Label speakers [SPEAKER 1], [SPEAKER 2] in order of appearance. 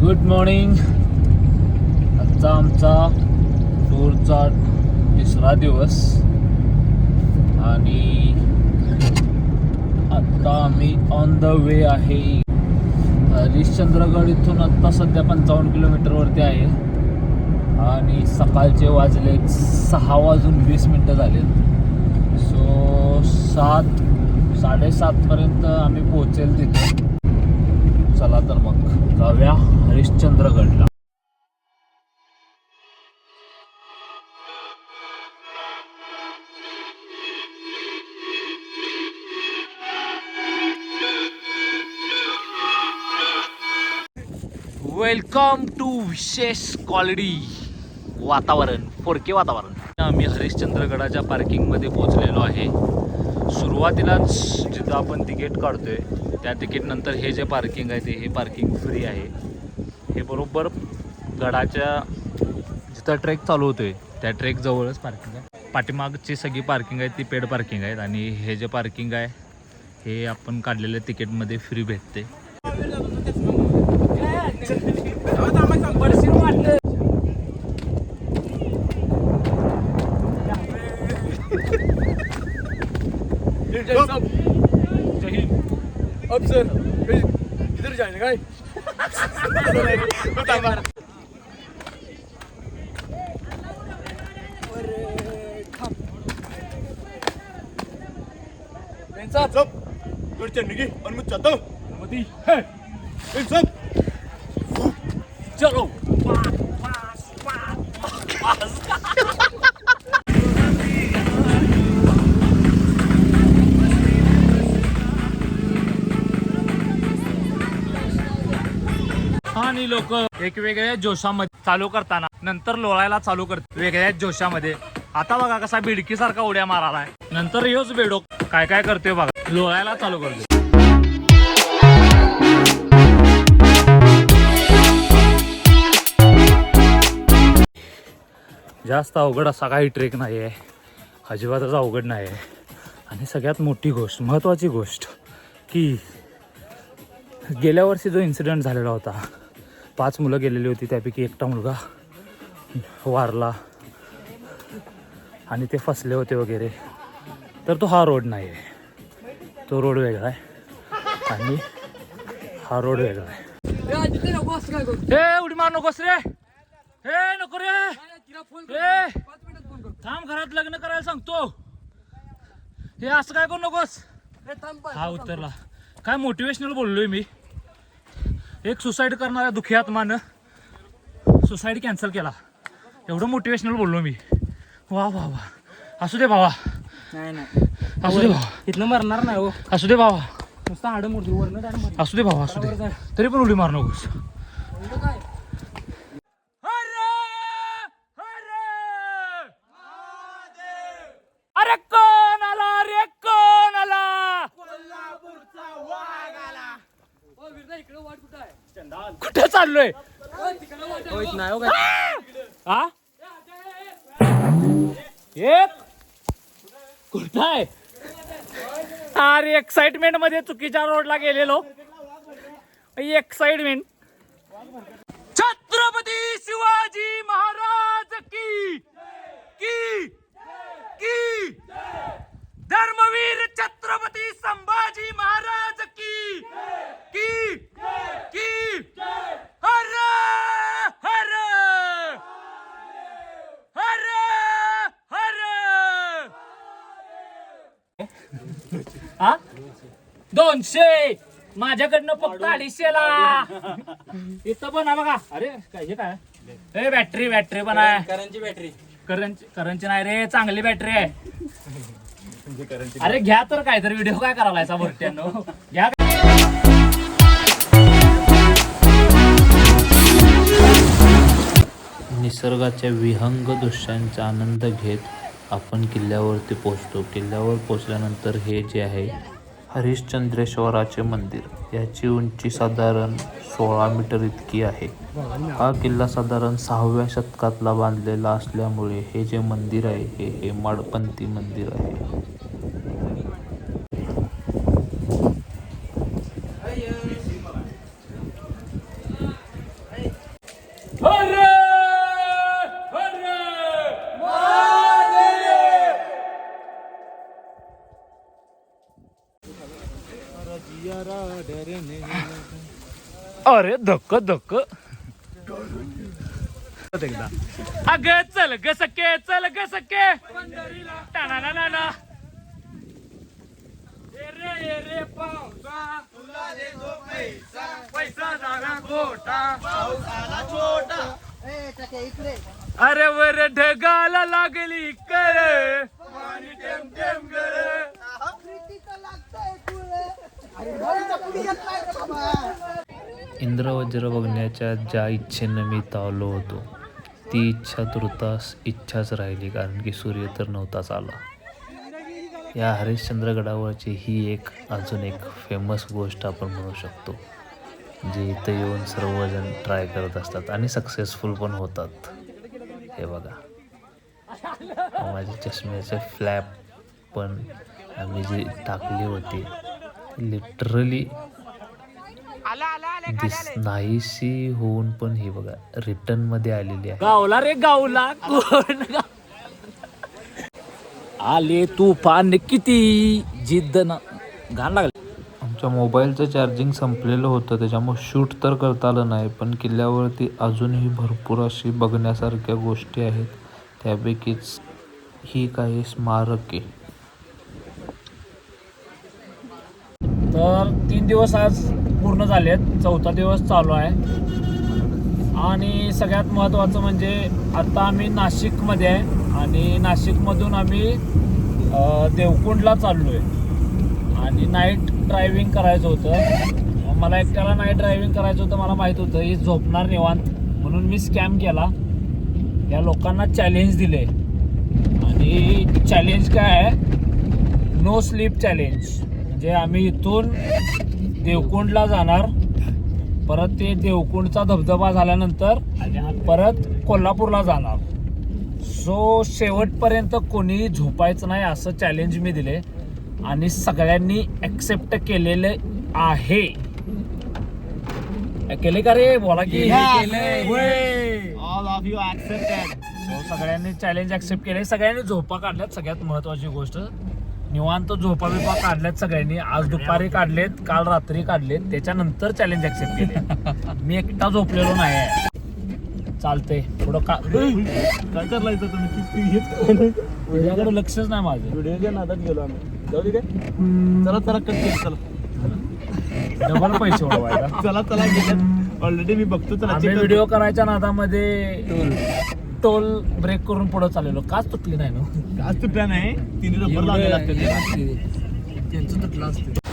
[SPEAKER 1] Good morning आजचा आमचा टूरचा तिसरा दिवस. आणि आत्ता आम्ही ऑन द वे आहे. हरिश्चंद्रगड इथून आत्ता सध्या पंचावन्न किलोमीटरवरती आहे. आणि सकाळचे वाजले सहा वाजून वीस मिनटं झालेत सो सात साडेसातपर्यंत आम्ही पोहोचेल तिथे. चला तर मग जाऊया हरिश्चंद्रगडला. वेलकम टू विशेष क्वालिटी वातावरण फोरके वातावरण. आम्ही हरिश्चंद्रगडाच्या पार्किंगमध्ये पोहोचलेलो आहे. सुरुवातीलाच जिथं आपण तिकीट काढतो आहे त्या तिकीटनंतर हे जे पार्किंग आहे ते हे पार्किंग फ्री आहे. हे बरोबर गडाच्या जिथं ट्रेक चालू होतो आहे त्या ट्रेकजवळच पार्किंग आहे. पाठीमागची सगळी पार्किंग आहे ती पेड पार्किंग आहेत आणि हे जे पार्किंग आहे हे आपण काढलेल्या तिकीटमध्ये फ्री भेटते.
[SPEAKER 2] जय सब जय हिंद अब सर इधर जाएंगे काय बता बार सब सब गुरचंदगी और मुझ चतो
[SPEAKER 1] मोदी
[SPEAKER 2] है सब
[SPEAKER 1] चलो आणि लोक एक वेगळ्या जोशामध्ये चालू करताना नंतर लोळायला चालू करते वेगळ्याच जोशामध्ये. आता बघा कसा बिडकी सारखा उड्या मारालाय नंतर योच बेडोक. काय काय करतोय बघा. लोळायला चालू करते जास्त अवघड असा काही ट्रेक नाही आहे अजिबातच अवघड नाही आहे आणि सगळ्यात मोठी गोष्ट महत्त्वाची गोष्ट की गेल्या वर्षी जो इन्सिडेंट झालेला होता पाच मुलं गेलेली होती त्यापैकी एकटा मुलगा वारला. आणि ते फसले होते वगैरे. तर तो हा रोड नाही आहे तो रोड वेगळा आहे. आणि हा रोड वेगळा आहे. उडी मार नकोस रे. हे नको रे. थांब घरात लग्न करायला सांगतो. हे असं काय करू नकोस? हा उतरला. काय मोटिवेशनल बोललोय मी? एक सुसाईड करणाऱ्या दुखी आत्मानं सुसाईड कॅन्सल केला. एवढं मोटिवेशनल बोललो मी. वा वा वा. असू दे भावा.
[SPEAKER 3] नाही नाही.
[SPEAKER 1] असू दे भावा.
[SPEAKER 3] इथनं मरणार नाही हो.
[SPEAKER 1] असू दे भावा.
[SPEAKER 3] नुसतं वरनं डायरेक्ट मरणार.
[SPEAKER 1] असू दे भावा असू दे. तरी पण उडी मार नकोस.
[SPEAKER 3] एवढं काय
[SPEAKER 1] अरे कोण आला रे कोण आला
[SPEAKER 3] ओ, विरदा, इकडं वाट कुठं आहे
[SPEAKER 1] कुठे चाललोय.
[SPEAKER 3] नाही हो? काय
[SPEAKER 1] हा एक. कुठं आहे? अरे एक्साइटमेंटमध्ये चुकीच्या रोडला गेलेलो. एक्साइटमेंट छत्रपती शिवाजी महाराज की की धर्मवीर छत्रपती संभाजी महाराज की की की हर हर हर हर हा? दोनशे! माझ्याकडनं फक्त अडीचशेला. इथं पण आहे बघा. अरे काय हे काय? ए बॅटरी बॅटरी पण आहे.
[SPEAKER 3] करंची बॅटरी
[SPEAKER 1] करंची करंची नाही रे चांगली बॅटरी आहे. अरे घ्या तर काय तर व्हिडिओ काय करायला भरट्यानो घ्या.
[SPEAKER 4] निसर्गाच्या विहंग दृश्यांचा आनंद घेत आपण किल्ल्यावरती पोचतो किल्ल्यावर पोचल्यानंतर हे जे आहे हरिश्चंद्रेश्वराचे मंदिर. याची उंची साधारण सोळा मीटर इतकी आहे. हा किल्ला साधारण सहाव्या शतकातला बांधलेला असल्यामुळे हे जे मंदिर आहे हे हे माडपंथी मंदिर आहे.
[SPEAKER 1] अरे धक्क धक्क. एकदा अग चल ग सके चल ग सके अरे वर ढगाला लागली कर
[SPEAKER 4] इंद्रवज्र बघण्याच्या ज्या इच्छेनं मी तावलो होतो ती इच्छा तुर्तास इच्छाच राहिली कारण की सूर्य तर नव्हताच आला. या हरिश्चंद्रगडावरची ही एक अजून एक फेमस गोष्ट आपण म्हणू शकतो जे इथं येऊन सर्वजण ट्राय करत असतात आणि सक्सेसफुल पण होतात. हे बघा. माझे चष्म्याचे फ्लॅप पण आम्ही जी टाकली होती लिटरली दिस नाहीशी होऊन पण ही बघा रिटर्नमध्ये आलेली आहे.
[SPEAKER 1] गावला रे गावला कोण? आले तुफान किती? जिद्द ना. घाण लागले.
[SPEAKER 4] आमच्या मोबाईलचं चार्जिंग संपलेलं होतं त्याच्यामुळे शूट तर करता आलं नाही पण किल्ल्यावरती अजूनही भरपूर अशी बघण्यासारख्या गोष्टी आहेत. त्यापैकीच ही काही स्मारके.
[SPEAKER 1] तर तीन दिवस आज पूर्ण झाले आहेत. चौथा दिवस चालू आहे. आणि सगळ्यात महत्त्वाचं म्हणजे आता आम्ही नाशिकमध्ये आहे. आणि नाशिकमधून आम्ही देवकुंडला चाललो आहे आणि नाईट ड्रायव्हिंग करायचं होतं. मला एकट्याला नाईट ड्रायव्हिंग करायचं होतं मला माहीत होतं ही झोपणार निवांत. म्हणून मी स्कॅम केला. या लोकांना चॅलेंज दिले. आणि चॅलेंज काय आहे? नो स्लीप चॅलेंज म्हणजे आम्ही इथून देवकुंडला जाणार. परत ते देवकुंडचा धबधबा झाल्यानंतर परत कोल्हापूरला जाणार. सो शेवटपर्यंत कोणीही झोपायचं नाही असं चॅलेंज मी दिले. आणि सगळ्यांनी ॲक्सेप्ट केलेले आहे. केले का रे? बोला की.
[SPEAKER 2] All of you accepted
[SPEAKER 1] So, सगळ्यांनी चॅलेंज ऍक्सेप्ट केले. सगळ्यांनी झोपा काढल्यात. सगळ्यात महत्वाची गोष्ट निवांत झोपा बिपा काढल्यात सगळ्यांनी. आज दुपारी काढलेत काल रात्री काढलेत. त्याच्यानंतर चॅलेंज ऍक्सेप्ट केले. मी एकटा झोपलेलो नाही आहे चालते पुढं का
[SPEAKER 2] काय तुम्ही? किती
[SPEAKER 1] तुझ्याकडे लक्षच नाही माझं.
[SPEAKER 2] व्हिडिओच्या नादात गेलो आम्ही. जाऊ दे काय चला चला कट चला.
[SPEAKER 1] डबल पैसे उडवायला.
[SPEAKER 2] चला चला ऑलरेडी मी बघतो चला
[SPEAKER 1] आम्ही
[SPEAKER 2] check
[SPEAKER 1] व्हिडिओ करायच्या नादामध्ये टोल ब्रेक करून पुढे चाललेलो. काच तुटली नाही ना.
[SPEAKER 2] आज तुटला नाही तिने रबर लावलेला असतं
[SPEAKER 1] त्यांचं तुटलं असते.